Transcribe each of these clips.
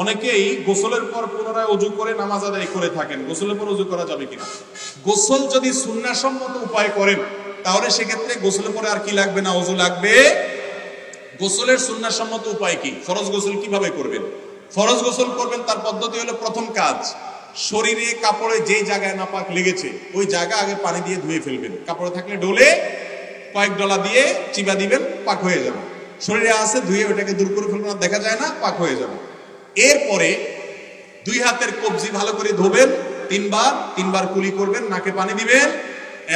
অনেকেই গোসলের পর পুনরায় অজু করে নামাজ আদায় করে থাকেন। গোসলের পর অজু করা যাবে কিনা? গোসল যদি সুন্নাসম্মত উপায় করেন, তাহলে সেক্ষেত্রে গোসলের পরে আর কি লাগবে না? অজু লাগবে? গোসলের সুন্নাসম্মত উপায় কি? ফরজ গোসল কীভাবে করবেন? ফরজ গোসল করবেন, তার পদ্ধতি হলো প্রথম কাজ, শরীরে, কাপড়ে যেই জায়গায় নাপাক লেগেছে, ওই জায়গা আগে পানি দিয়ে ধুয়ে ফেলবেন। কাপড়ে থাকলে ডোলে কয়েক ডলা দিয়ে চিবা দিবেন, পাক হয়ে যাবে। শরীরে আছে, ধুয়ে ওটাকে দূর করে ফেলবেন দেখা যায় না, পাক হয়ে যাবে। এরপরে দুই হাতের কবজি ভালো করে ধোবেন, তিনবার তিনবার কুলি করবেন, নাকে পানি দিবেন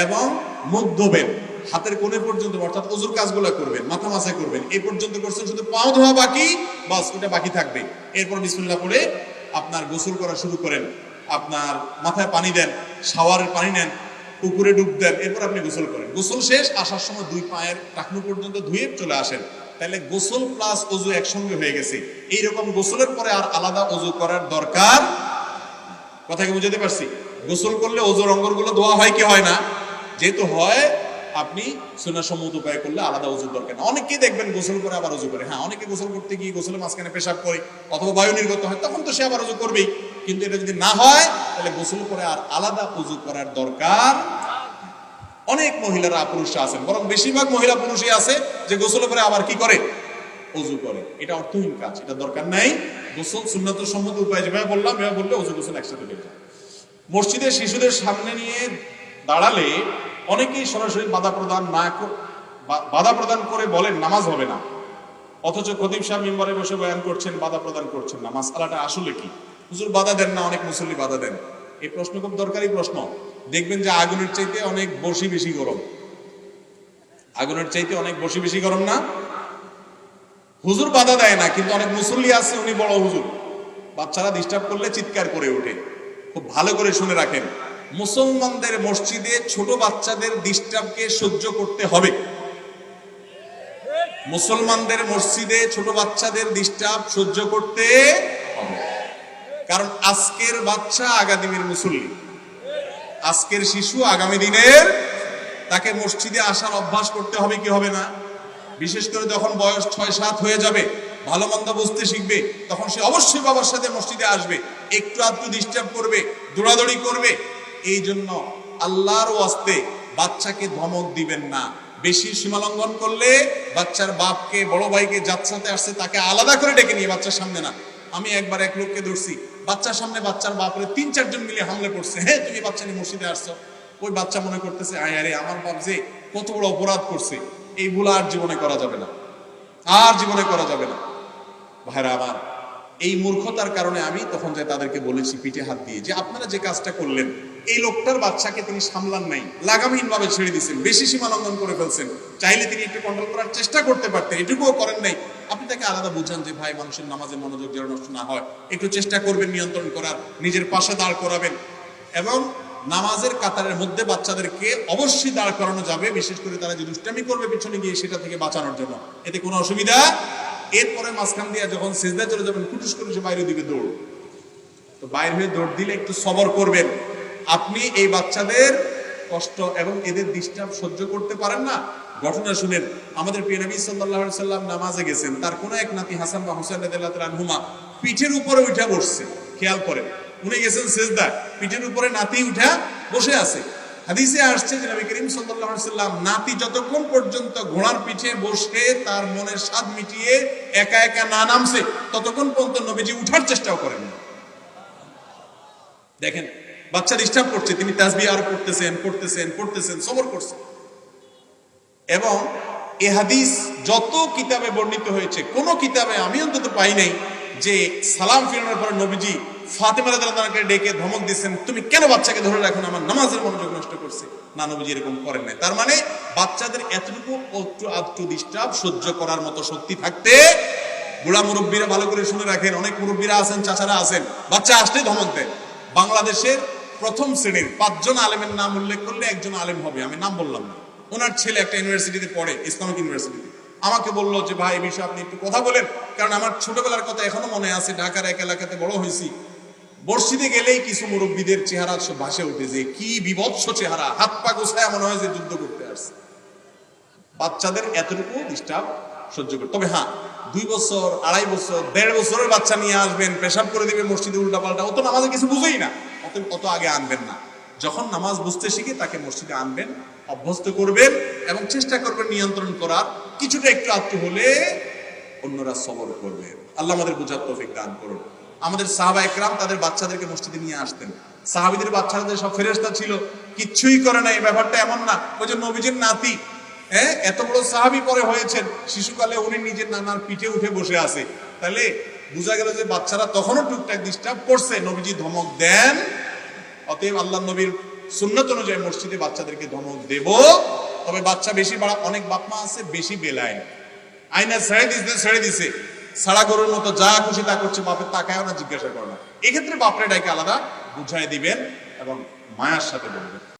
এবং মুখ ধোবেন। হাতের কোণে পর্যন্ত, অর্থাৎ অজুর কাজগুলো করবেন, মাথা মাথায় করবেন। এই পর্যন্ত করছেন, শুধু পাও ধোয়া বাকি, বাস, ওটা বাকি থাকবে। এরপর বিসমিল্লাহ পড়ে আপনার গোসল করা শুরু করেন। আপনার মাথায় পানি দেন শাওয়ারের পানি নেন, পুকুরে ডুব দেন, এরপর আপনি গোসল করেন। গোসল শেষ, আসার সময় দুই পায়ের টাকনু পর্যন্ত ধুয়ে চলে আসেন। তাহলে গোসল প্লাস অজু একসঙ্গে হয়ে গেছে। এইরকম গোসলের পরে আর আলাদা অজু করার দরকার কথা কি বুঝাতে পারছি? গোসল করলে অজুর অঙ্গরগুলো ধোয়া হয় কি হয় না? যেহেতু হয়, আপনি সুন্নাহ সম্মত উপায় করলে আলাদা অজুর দরকার না অনেকেই দেখবেন গোসল করে আবার অজু করে। হ্যাঁ অনেকে গোসল করতে গিয়ে গোসলের মাঝখানে পেশাব করে অথবা বায়ু নির্গত হয়, তখন তো সে আবার অজু করবেই। কিন্তু এটা যদি না হয়, তাহলে গোসল করে আর আলাদা অজু করার দরকার অনেক মহিলারা পুরুষরা আছেন, বরং বেশিরভাগ মহিলা পুরুষই আছে যে গোসল করে আবার কি করে? অজু করে। এটা অর্থহীন কাজ, এটা দরকার নাই। গোসল সুন্নত সম্মত উপায় যেভাবে বললাম এভাবে বললে অজু গোসল একসাথে হয়ে মসজিদে শিশুদের সামনে নিয়ে দাঁড়ালে অনেকেই সরাসরি বাধা প্রদান না বাধা প্রদান করে বলেন নামাজ হবে না। অথচ খতিব সাহেব মেম্বারে বসে বয়ান করছেন, বাধা প্রদান করছেন। না মাসালাটা আসলে কি? হুজুর বাধা দেন না, অনেক মুসল্লি বাধা দেন। এই প্রশ্ন খুব দরকারি প্রশ্ন। দেখবেন যে আগুনের চাইতে অনেক বসি বেশি গরম। আগুনের চাইতে অনেক বসি বেশি গরম না? হুজুর বাধা দেয় না, কিন্তু অনেক মুসল্লি আছে, উনি বড় হুজুর। বাচ্চারা ডিস্টার্ব করলে চিৎকার করে ওঠে। খুব ভালো করে শুনে রাখেন। মুসলমানদের মসজিদে ছোট বাচ্চাদের ডিস্টার্বকে সহ্য করতে হবে। মুসলমানদের মসজিদে ছোট বাচ্চাদের ডিস্টার্ব সহ্য করতে কারণ আজকের বাচ্চা আগামীর মুসল্লি। আজকের শিশু আগামী দিনের, তাকে মসজিদে আসার অভ্যাস করতে হবে কি হবে না? বিশেষ করে যখন বয়স ছয় সাত হয়ে যাবে ভালো মন্দ বুঝতে শিখবে, তখন সে অবশ্যই বাবার সাথে মসজিদে আসবে, একটু আধটু ডিস্টার্ব করবে, দৌড়াদৌড়ি করবে। এই জন্য আল্লাহর ওয়াস্তে বাচ্চাকে ধমক দিবেন না। বেশি সীমালঙ্ঘন করলে বাচ্চার বাপকে, বড় ভাইকে সাথে আসছে, তাকে আলাদা করে ডেকে নিয়ে বাচ্চার সামনে না। আমি একবার এক লোককে ধরছি, বাচ্চার সামনে বাচ্চার বাপরে তিন, চারজন মিলে হামলে করছে হ্যাঁ তুমি বাচ্চা নিয়ে মসজিদে আসছো। ওই বাচ্চা মনে করতেছে, আয়, আরে, আমার বাপ যে কত বড় অপরাধ করছে, এই ভুল আর জীবনে করা যাবে না। আর জীবনে করা যাবে না। ভাইরা আমার এই মূর্খতার কারণে আমি তখন যে তাদেরকে বলেছি, পিঠে হাত দিয়ে, যে আপনারা যে কাজটা করলেন, এই লোকটার বাচ্চাকে তিনি সামলান নাই লাগামহীন ভাবে ছেড়ে দিয়েছেন, বেশি সীমা লঙ্ঘন করে ফেলছেন। চাইলে তিনি একটু কন্ট্রোল করার চেষ্টা করতে পারতেন, এটুকুও করেন নাই। আপনি তাকে আলাদা বুঝান যে, ভাই, মানুষের নামাজে মনোযোগ যেন নষ্ট না হয়। একটু চেষ্টা করবেন নিয়ন্ত্রণ করার, নিজের পাশে দাঁড় করাবেন। এবং নামাজের কাতারের মধ্যে বাচ্চাদেরকে অবশ্যই দাঁড় করানো যাবে, বিশেষ করে তারা যে দুষ্টামি করবে পিছনে গিয়ে সেটা থেকে বাঁচানোর জন্য। এতে কোনো অসুবিধা? এরপরে মাঝখান দিয়ে যখন সেজদা চলে যাবেন কুটুস করে বাইরের দিকে দৌড়। তো বাইরে হয়ে দৌড় দিলে একটু সবর করবেন। আপনি এই বাচ্চাদের কষ্ট এবং এদের ডিস্টার্ব সহ্য করতে পারেন না। ঘটনা শুনেন আমাদের প্রিয় নবী আলাইহি সাল্লাম নামাজে গেছেন। তার কোন এক নাতি হাসান বা রাদিয়াল্লাহু তাআলা পিঠের উপরে উঠে বসছে। খেয়াল করেন, উনি গেছেন সেজদা, পিঠের উপরে নাতি উঠা বসে আছে। হাদিসে আসছে যে নবী করিম সাল্লাম নাতি যতক্ষণ পর্যন্ত ঘোড়ার পিঠে বসে তার মনের স্বাদ মিটিয়ে একা একা না নামছে, ততক্ষণ পর্যন্ত নবীজি উঠার চেষ্টাও করেন দেখেন, বাচ্চা ডিস্টার্ব করছে, তিনি তাসবি আর পড়তেছেন পড়তেছেন পড়তেছেন, সবর করছেন এবং এ হাদিস যত কিতাবে বর্ণিত হয়েছে, কোন কিতাবে আমি অন্তত পাই নাই যে সালাম ফিরানোর পরে নবীজি ফাতেমা রাদিয়াল্লাহু ডেকে ধমক দিচ্ছেন তুমি কেন বাচ্চাকে ধরে রাখো আমার নামাজের মনোযোগ নষ্ট করছে। না, নবীজি এরকম করেন নাই। তার মানে বাচ্চাদের এতটুকু একটু আধটু ডিস্টার্ব সহ্য করার মতো শক্তি থাকতে বুড়া মুরব্বীরা ভালো করে শুনে রাখেন। অনেক মুরব্বীরা আছেন, চাচারা আছেন। বাচ্চা আসলেই ধমক দেন বাংলাদেশের প্রথম শ্রেণির পাঁচজন আলেমের নাম উল্লেখ করলে একজন আলেম হবে, আমি নাম বললাম না। ওনার ছেলে একটা ইউনিভার্সিটিতে পড়ে, ইসলামিক ইউনিভার্সিটিতে আমাকে বলল যে, ভাই, এই বিষয়ে আপনি একটু কথা বলেন। কারণ আমার ছোটবেলার কথা এখনও মনে আছে, ঢাকার এক এলাকাতে বড় হয়েছি। বর্ষিতে গেলেই কিছু মুরব্বীদের চেহারা সব ভাসে উঠে যে, কি বিভৎস চেহারা। হাত পা গোছায় মনে হয় যে যুদ্ধ করতে আসছে। বাচ্চাদের এতটুকু ডিস্টার্ব সহ্য করতে তবে হ্যাঁ দুই বছর, আড়াই বছর, দেড় বছরের বাচ্চা নিয়ে আসবেন, পেশাব করে দিবে মসজিদে উল্টা পাল্টা ও তো নামাজে কিছু বুঝেই না। অত অত আগে আনবেন না। যখন নামাজ বুঝতে শিখে তাকে মসজিদে আনবেন, অভ্যস্ত করবেন এবং চেষ্টা করবেন নিয়ন্ত্রণ করার। কিছুটা একটু আত্ম হলে অন্যরা সবর করবে। আল্লাহ আমাদের বুঝার তৌফিক দান করুন। আমাদের সাহাবা একরাম তাদের বাচ্চাদেরকে মসজিদে নিয়ে আসতেন। সাহাবিদের বাচ্চাদের সব ফেরেস্তা ছিল। কিচ্ছুই করে না, এই ব্যাপারটা এমন না। ওই যে নবীজির নাতি হ্যাঁ এত বড় সাহাবি পরে হয়েছেন। শিশুকালে উনি নিজের নানার পিঠে উঠে বসে আছে। তাহলে বোঝা গেল যে বাচ্চারা তখনও টুকটাক ডিস্টার্ব করছে। নবীজি ধমক দেন। অতএব আল্লাহ নবীর সুন্নত অনুযায়ী মসজিদে বাচ্চাদেরকে ধমক দেব। তবে বাচ্চা বেশি বাড়া, অনেক বাপমা আছে, বেশি বেলায় আইনা ছেড়ে দিছে ছেড়ে দিছে। সারা গরুর মতো যা খুশি তা করছে, বাপের তাকায়ও না, জিজ্ঞাসা করে না। এক্ষেত্রে বাপরে ডাকে আলাদা বুঝাই দিবেন এবং মায়ার সাথে বলবেন।